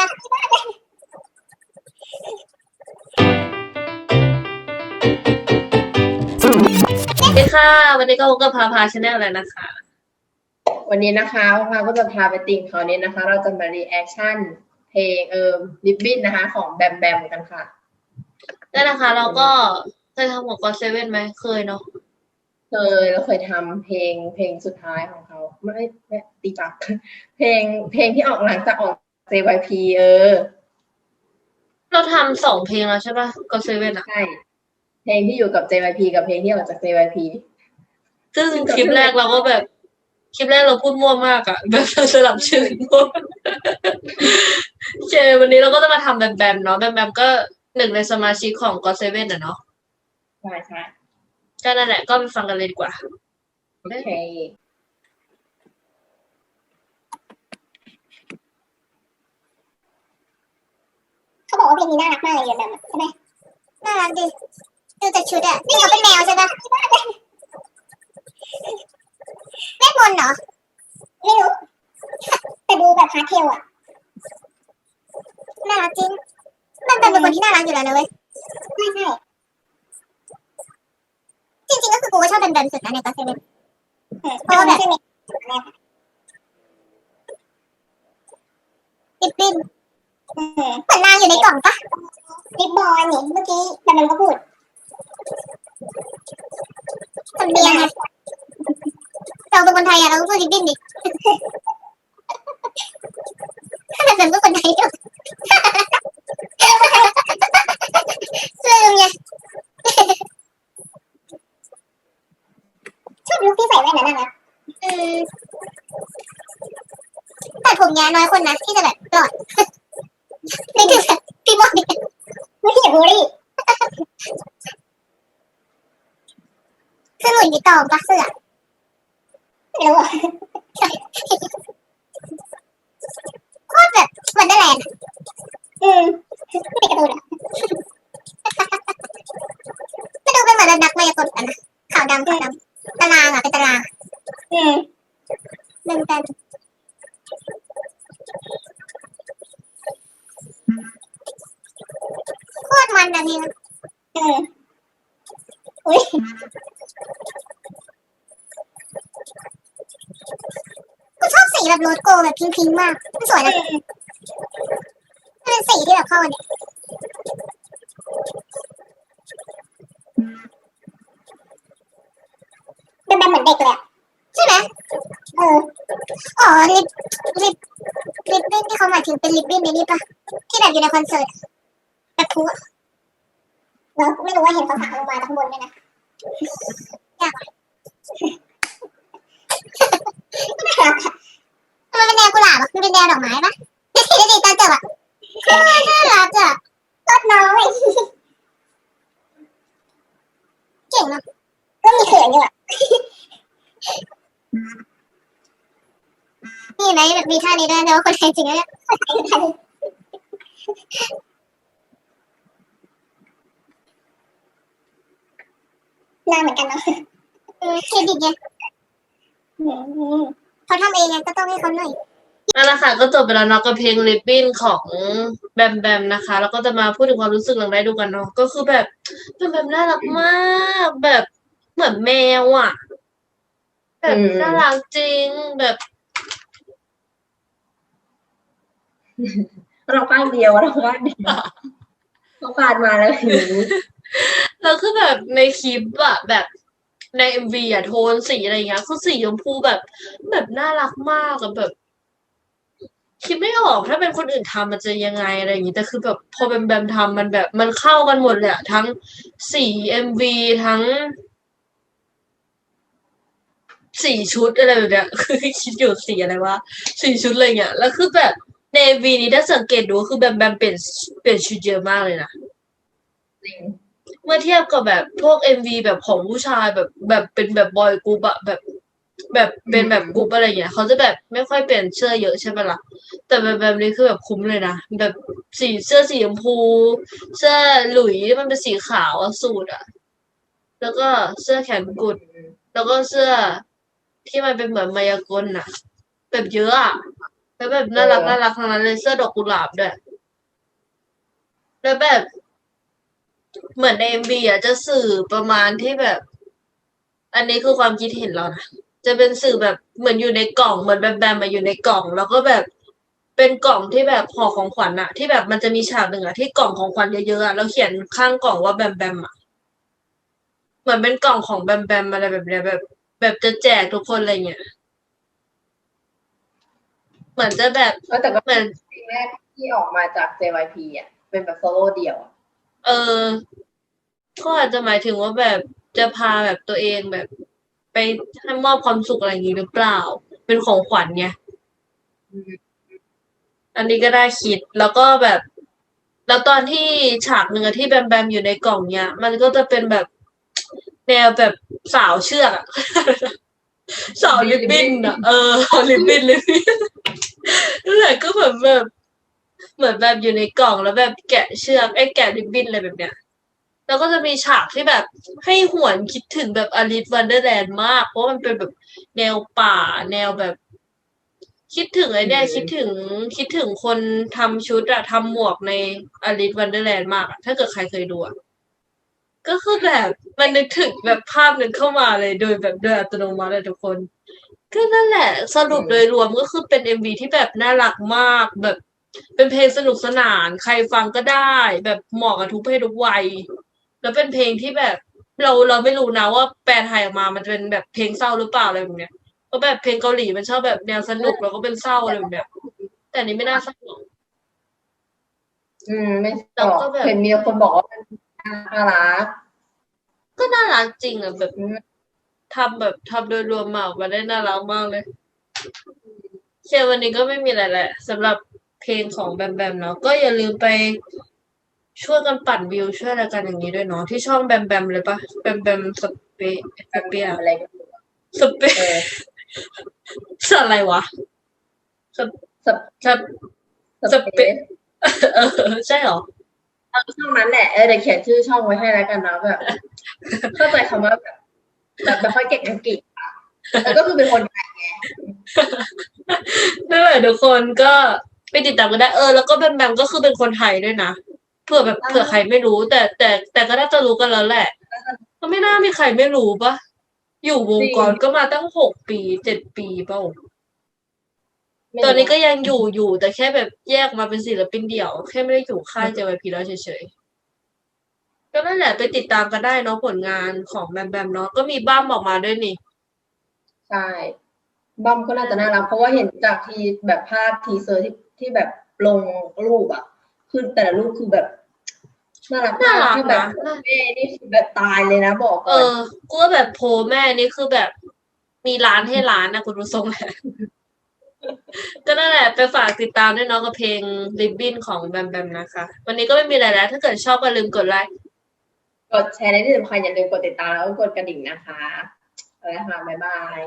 นะสวัสดีค่ะ วันนี้ก็พบกับพาพาชาแนลแล้วนะคะ วันนี้นะคะพาก็จะพาไปติ่งเขาวนี้นะคะ เราจะมารีแอคชั่นเพลงเอ่อลิบบินนะคะ ของแบมแบมกันค่ะได้นะคะ เราก็เคยทำของกอเซเว่นไหมเคยเนาะเคยเราเคยทำเพลงเพลงสุดท้ายของเขา ไม่ไม่ตีปักเพลงเพลงที่ออกหลังจากออก JYP เออ เราทำสองเพลงแล้วใช่ปะกอเซเว่นอะใช่ เพลงที่อยู่กับ JYP กับเพลงที่ออกจาก JYP ซึ่งคลิปแรกเราก็แบบ คลิปแรกเราพูดมั่วมากอะแบบเราสลับชื่อมั่วโอเควันนี้เราก็จะมาทำแบมแบมเนาะแบมแบมก็หนึ่งในสมาชิกของกอเซเว่นอะเนาะใช่ใช่ก็นั่นแหละก็ไปฟังกันเลยดีกว่า โอเค เขาบอกว่าเพลงนี้น่ารักมากเลยแบบใช่ไหมน่ารักดิดูจากชุดอะนี่เขาเป็นแมวใช่ปะเวทมนเหรอไม่รู้แต่ดูแบบฮาร์เทลอะน่ารักจริง มันเป็นคนที่น่ารักอยู่แล้วนะเว้ยใช่ใช่จริงๆก็คือกูก็ชอบแบนๆสุดนะในก็เซเว่นเพราะแบบติดปิ้น เหมือนนางอยู่ในกล่องปะลิปบอลนี่เมื่อกี้แต่มันก็พูดสำเนียงไงเราเป็นคนไทยอะเราต้องพูดลิปบิ้นดิแต่เป็นคนไทยด้วยลืมไงชอบลุคที่ใส่แว่นนั้นนะอืมแต่ผมยาน้อยคนนะที่จะแบบหลอด นี่คือแบบพี่มดเลยไม่ใช่บูลลี่เสื้อหลุยส์วิตตองปะเสือไม่รู้โคตรแบบวันเดอร์แลนด์อะอืมไม่เป็นการ์ตูนอะไม่ดูเป็นเหมือนนักมายากลกันนะขาวดำขาวดำตารางอะเป็นตารางอืมหนึ่งกัน นนนี้เอออุ้ยกูชอบสีแบบโรสโกแบบพิงพิงๆมากมันสวยนะมันเป็นสีที่แบบเข้ากันเนี่ยเป็นแบบเหมือนเด็กเลยอะใช่ไหมเอออ๋อลิปลิปลิปบิ้นที่เขาหมายถึงเป็นลิปบิ้นในนี่ปะที่แบบอยู่ในคอนเสิร์ตแบบพูอะ เราไม่รู้ว่าเห็นเขาถามลงมาจากข้างบนด้วยนะยากว่ะน่ารักอะทำไมเป็นแนวกุหลาบอะมันเป็นแนวดอกไม้ปะดีดีดีตอนจบอะน่ารักอะก็น้อยเก่งเนาะก็มีเขินอยู่อะนี่ไหมมีท่านี้ด้วยแต่ว่าคนไทยจริงนะเนี่ยคนไทย นไทยหน้าเหมือนกันเนาะเออเครดิตไงอืมเขาทำเองไงก็ต้องให้เขาหน่อยนั่นแหละค่ะก็จบไปแล้วเนาะกับเพลง r i b b i n ของแบมแบมนะคะ แล้วก็จะมาพูดถึงความรู้สึกหลังได้ดูกันเนาะก็คือแบบแบมแบมน่ารักมากแบบเหมือนแมวอะ แบบอืมน่ารักจริงแบบเราป้านเดียวเราป้านเดียวเขาปาดมาแล้วหิว แล้วคือแบบในคลิปอะแบบในเอ็มวีอะโทนสีอะไรเงี้ยคือสีชมพูแบบ แบบน่ารักมากอะแบบคิดไม่ออกถ้าเป็นคนอื่นทำมันจะยังไงอะไรอย่างงี้แต่คือแบบพอแบมแบมทำมันแบบมันเข้ากันหมดเลยอะทั้งสีเอ็มวีทั้งสี่ชุดอะไรแบบเนี้ยคือคิดอยู่สีอะไรวะสี่ชุดอะไรเงี้ยแล้วคือแบบในเอ็มวีนี้ถ้าสังเกตดูคือแบมแบมเปลี่ยนเปลี่ยนชุดเยอะมากเลยนะจริง เมื่อเทียบกับแบบพวกเอ็มวีแบบของผู้ชายแบบแบบเป็นแบบบอยกรุ๊ปอะแบบ แบบเป็นแบบกรุ๊ปอะไรอย่างเงี้ยเขาจะแบบไม่ค่อยเปลี่ยนเสื้อเยอะใช่ปะล่ะแต่แบบแบบนี้คือแบบคุ้มเลยนะแบบสีเสื้อสีชมพู เสื้อหลุยที่มันเป็นสีขาวอะสูทอะแล้วก็เสื้อแขนกุด แล้วก็เสื้อที่มันเป็นเหมือนมายากลอะแบบเยอะอะแล้วแบบน่ารักน่ารักทั้งนั้นเลยเสื้อดอกกุหลาบด้วยแล้วแบบ เหมือนในเอ็มบีอะจะสื่อประมาณที่แบบ อันนี้คือความคิดเห็นเรานะจะเป็นสื่อแบบเหมือนอยู่ในกล่องเหมือนแบบแบมมาอยู่ในกล่อง แล้วก็แบบเป็นกล่องที่แบบห่อของขวัญอะที่แบบมันจะมีฉากหนึ่งอะที่กล่องของขวัญเยอะๆอะแล้วเขียนข้างกล่องว่าแบมแบมอะเหมือนเป็นกล่องของแบมแบมอะไรแบบเนี้ยแบบ แบบจะแจกทุกคนอะไรเงี้ยเหมือนจะแบบเออแต่ก็เหมือนเพลงแรกที่ออกมาจาก JYP อะเป็นแบบโซโล่เดี่ยวอะ เออก็อาจจะหมายถึงว่าแบบจะพาแบบตัวเองแบบ ไปให้มอบความสุขอะไรอย่างนี้หรือเปล่า เป็นของขวัญไงอันนี้ก็ได้คิดแล้วก็แบบ แล้วตอนที่ฉากหนึ่งอะที่แบมแบมอยู่ในกล่องเนี้ย มันก็จะเป็นแบบแนวแบบสาวเชือกอะสาวลิบบิ้นอะเออลิบบิ้นลิบบิ้นนั่นแหละก็เหมือนแบบ เหมือนแบบอยู่ในกล่องแล้วแบบแกะเชือกไอ้แกะริบบิ้นอะไรแบบเนี้ย แล้วก็จะมีฉากที่แบบให้หวนคิดถึงแบบอลิสวันเดอร์แลนด์มาก เพราะมันเป็นแบบแนวป่าแนวแบบ คิดถึงไอ้เนี่ยคิดถึงคิดถึงคนทำชุดอะทำหมวกในอลิสวันเดอร์แลนด์มากอะถ้าเกิดใครเคยดูอะก็คือแบบมันนึกถึงแบบภาพนั้นเข้ามาเลยโดยแบบโดยอัตโนมัติเลยทุกคน ก็นั่นแหละ สรุปโดยรวมก็คือเป็นเอ็มวีที่แบบน่ารักมากแบบ เป็นเพลงสนุกสนาน ใครฟังก็ได้ แบบเหมาะกับทุกเพศทุกวัย แล้วเป็นเพลงที่แบบ เราเราไม่รู้นะว่าแปลไทยออกมามันจะเป็นแบบเพลงเศร้าหรือเปล่าอะไรแบบเนี้ยก็แบบเพลงเกาหลีมันชอบแบบแนวสนุกแล้วก็เป็นเศร้าอะไรแบบเนี้ยแต่อันนี้ไม่น่าเศร้าหรอก อืม ไม่แต่ตอบก็แบบ เห็นมีคนบอกว่ามันน่ารักก็น่ารักจริงอะแบบอืมทำแบบทำโดยรวมมาออกมาได้น่ารักมากเลยเชียร์วันนี้ก็ไม่มีอะไรแหละสำหรับ เพลงของแบมแบมเนาะก็อย่าลืมไปช่วยกันปั่นวิวช่วยอะไรกันอย่างนี้ด้วยเนาะที่ช่องแบมแบมเลยปะแบมแบมสเปสเปียอะไรก็ไม่รู้สเปเออสอะไรวะสสสสเปซเออใช่เหรอเอาช่องนั้นแหละเออเดี๋ยวเขียนชื่อช่องไว้ให้แล้วกันนะแบบเข้าใจคำว่าแบบแบบไม่ค่อยเก่งอังกฤษอะแล้วก็คือเป็นคนไทยไงนั่นแหละทุกคนก็ ไปติดตามกันได้เออแล้วก็แบมแบมก็คือเป็นคนไทยด้วยนะเผื่อแบบเผื่อใครไม่รู้ แต่แต่แต่ก็น่าจะรู้กันแล้วแหละก็ไม่น่ามีใครไม่รู้ปะอยู่วงกรก็มาตั้งหกปีเจ็ดปีเปล่าตอนนี้ก็ยังอยู่อยู่แต่แค่แบบแยกมาเป็นศิลปินเดี่ยว แค่ไม่ได้อยู่ค่าย JYP แล้วเฉยๆก็นั่นแหละไปติดตามกันได้เนาะผลงานของแบมแบมเนาะก็มีบ้ามออกมาด้วยนี่ใช่บัมก็น่าจะน่ารักเพราะว่าเห็นจากทีแบบภาพทีเซอร์ที่ ที่แบบลงรูปอะคือแต่ละรูปคือแบบน่ารักน่ารักคือแบบนะแม่นี่คือแบบตายเลยนะบอกเอก่อนอกูว่าแบบโพลแม่นี่คือแบบ มีร้านให้ร้านนะคุณผู้ชมแหละก็นั่นแหละไปฝากติดตามด้วยเนาะกับเพลง Ribbon ของแบมแบมนะคะ วันนี้ก็ไม่มีอะไรแล้ว ถ้าเกิดชอบก็ลืมกดไลค์กดแชร์ในที่สำคัญอย่าลืมกดติดตามแล้วก็กดกระดิ่งนะคะ เอาละค่ะบ๊ายบาย